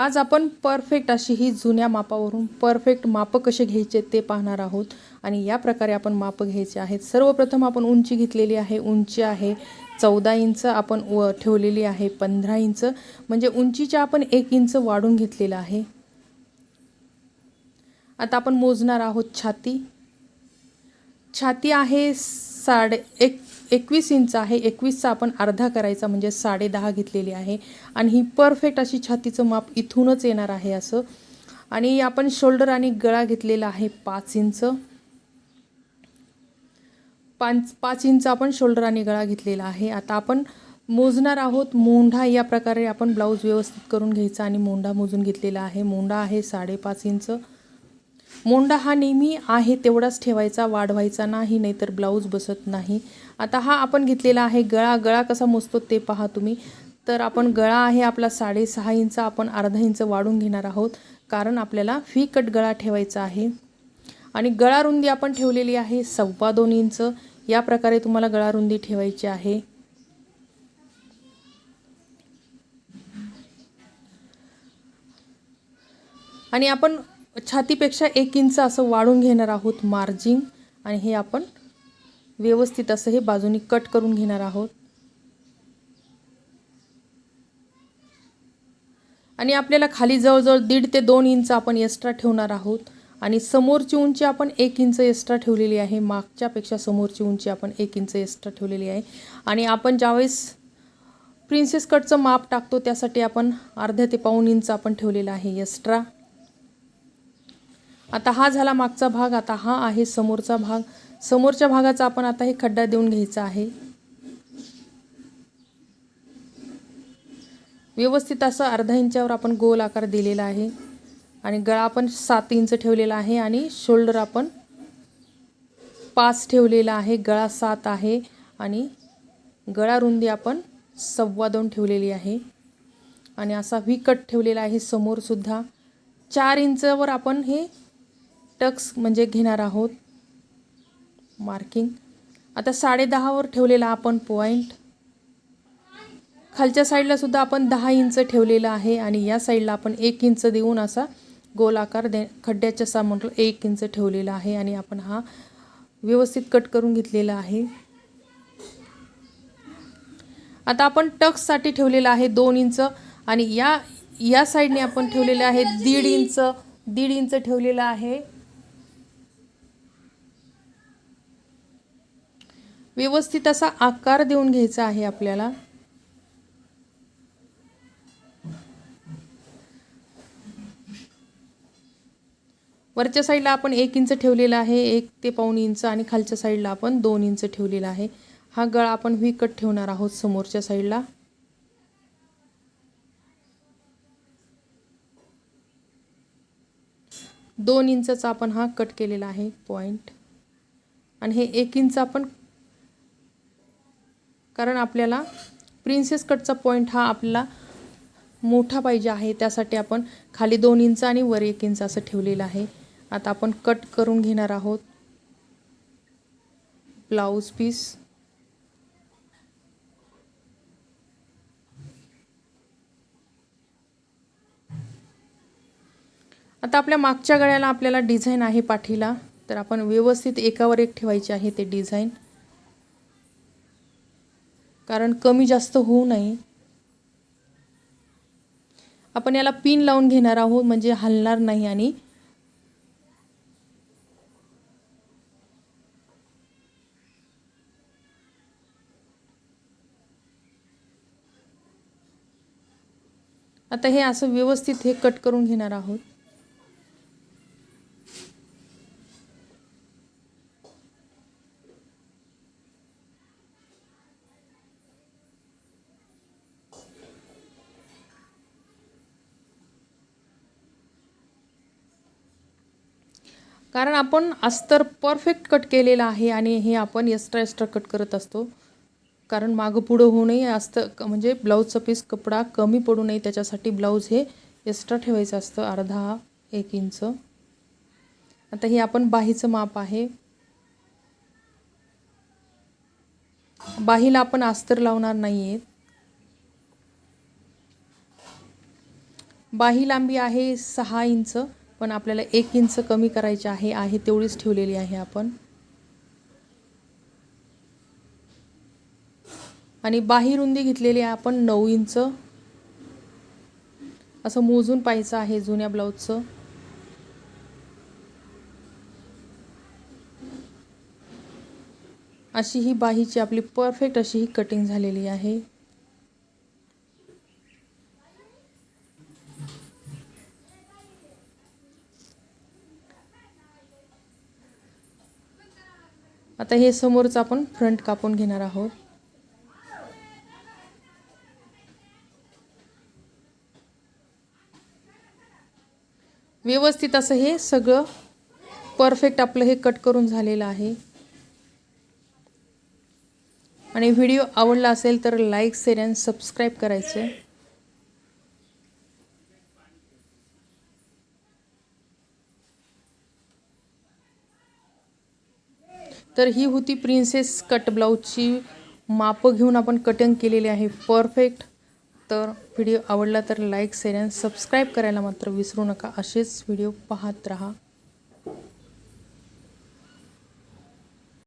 आज आपण परफेक्ट अशी ही जुन्या मापावरून परफेक्ट मापं कसे घ्यायचे ते पाहणार आहोत. आणि या प्रकारे आपण मापं घ्यायचे आहेत. सर्वप्रथम आपण उंची घेतलेली आहे. उंची आहे चौदा इंच आपण व ठेवलेली आहे पंधरा इंच. म्हणजे उंचीच्या आपण एक इंच वाढून घेतलेलं आहे. आता आपण मोजणार आहोत छाती. छाती आहे साडे एक एकवीस इंच आहे एकवीसचा आपण अर्धा करायचा म्हणजे साडे दहा घेतलेली आहे. आणि ही परफेक्ट अशी छातीचं माप इथूनच येणार आहे असं. आणि आपण शोल्डर आणि गळा घेतलेला आहे पाच इंच. पाच पाच इंच आपण शोल्डर आणि गळा घेतलेला आहे. आता आपण मोजणार आहोत मोंढा या प्रकारे आपण ब्लाऊज व्यवस्थित करून घ्यायचा आणि मोंढा मोजून घेतलेला आहे. मोंढा आहे साडेपाच इंच. मोंडा हा नेहमी आहे तेवढाच ठेवायचा वाढवायचा नाही नाहीतर ब्लाऊज बसत नाही. आता हा आपण घेतलेला आहे गळा. गळा कसा मोजतो ते पहा तुम्ही. तर आपण गळा आहे आपला साडेसहा इंच आपण अर्धा इंच वाढून घेणार आहोत कारण आपल्याला फी कट गळा ठेवायचा आहे. आणि गळा रुंदी आपण ठेवलेली आहे सव्वा दोन इंच. या प्रकारे तुम्हाला गळा रुंदी ठेवायची आहे. आणि आपण छातीपेक्षा एक इंच असं वाढून घेणार आहोत मार्जिंग आणि हे आपण व्यवस्थित असं हे बाजूनी कट करून घेणार आहोत. आणि आपल्याला खाली जवळजवळ दीड ते दोन इंच आपण एक्स्ट्रा ठेवणार आहोत. आणि समोरची उंची आपण एक इंच एक्स्ट्रा ठेवलेली आहे. मागच्यापेक्षा समोरची उंची आपण एक इंच एक्स्ट्रा ठेवलेली आहे. आणि आपण ज्यावेळेस प्रिन्सेस कटचं माप टाकतो त्यासाठी आपण अर्ध्या ते पाऊन इंच आपण ठेवलेलं आहे एक्स्ट्रा आता हा झाला मागचा भाग आता हा आहे समोरचा भाग. समोरच्या भागाचा आपण आता हे खड्डा देऊन घ्यायचा आहे. व्यवस्थित असं अर्धा इंचावर आपण गोल आकार दिलेला आहे. आणि गळा आपण सात इंच ठेवलेला आहे आणि शोल्डर आपण पाच ठेवलेला आहे. गळा सात आहे आणि गळा रुंदी आपण सव्वा दोन ठेवलेली आहे. आणि असा व्ही कट ठेवलेला आहे समोरसुद्धा चार इंचवर आपण हे टक्स म्हणजे घेणार आहोत. मार्किंग आता साडे दहावर ठेवलेला आपण पॉईंट खालच्या साईडला सुद्धा आपण दहा इंच ठेवलेलं आहे आणि या साईडला आपण एक इंच देऊन असा गोल आकार दे खड्ड्याच्या सामोर एक इंच ठेवलेला आहे आणि आपण हा व्यवस्थित कट करून घेतलेला आहे. आता आपण टक्ससाठी ठेवलेला आहे दोन इंच आणि या या साईडने आपण ठेवलेले आहे दीड इंच दीड इंच ठेवलेलं आहे. व्यवस्थित असा आकार देऊन घ्यायचा आहे आपल्याला. वरच्या साईडला आपण एक इंच ठेवलेला आहे एक ते पाऊन इंच आणि खालच्या साईडला आपण दोन इंच ठेवलेला आहे. हा गळा आपण विकट कट ठेवणार आहोत समोरच्या साईडला. दोन इंचाचा आपण हा कट केलेला आहे पॉईंट आणि हे एक इंच आपण कारण आपल्याला प्रिन्सेस कटचा पॉईंट हा आपल्याला मोठा पाहिजे आहे. त्यासाठी आपण खाली दोन इंच आणि वर एक इंच असं ठेवलेलं आहे. आता आपण कट करून घेणार आहोत. ब्लाऊज पीस आता आपल्या मागच्या गळ्याला आपल्याला डिझाईन आहे पाठीला. तर आपण व्यवस्थित एकावर एक ठेवायचे आहे ते डिझाईन कारण कमी जास्त होऊ नये. आपण याला पिन लावून घेणार आहोत म्हणजे हलणार नाही आणि आता हे असं व्यवस्थित हे कट करून घेणार आहोत. कारण आपण अस्तर परफेक्ट कट केलेलं आहे आणि हे आपण एक्स्ट्रा एक्स्ट्रा कट करत असतो. कारण मागं पुढं होऊ नये अस्तर म्हणजे ब्लाऊजचा पीस कपडा कमी पडू नये त्याच्यासाठी ब्लाऊज हे एक्स्ट्रा ठेवायचं असतं अर्धा एक इंच आता हे आपण बाहीचं माप आहे. बाहीला आपण अस्तर लावणार नाही आहेत बाही लांबी आहे सहा इंच पण आपल्याला एक इंच कमी करायचे आहे आहे तेवढीच ठेवलेली आहे आपण. आणि बाही रुंदी घेतलेली आहे आपण नऊ इंच. असं मोजून पाहायचं आहे जुन्या ब्लाऊजचं. अशी ही बाहीची आपली परफेक्ट अशी ही कटिंग झालेली आहे. आता हे समोरचं आपण फ्रंट कापून घेणार आहोत. व्यवस्थित असं हे सगळं परफेक्ट आपलं हे कट करून झालेलं आहे. आणि व्हिडिओ आवडला असेल तर लाईक शेअर अँड सबस्क्राईब करायचे. तर ही होती प्रिन्सेस कट ब्लाऊजची मापं घेऊन आपण कटिंग केलेली आहे. परफेक्ट तर व्हिडिओ आवडला तर लाईक शेअर अँड सबस्क्राईब करायला मात्र विसरू नका. असेच व्हिडिओ पाहत राहा.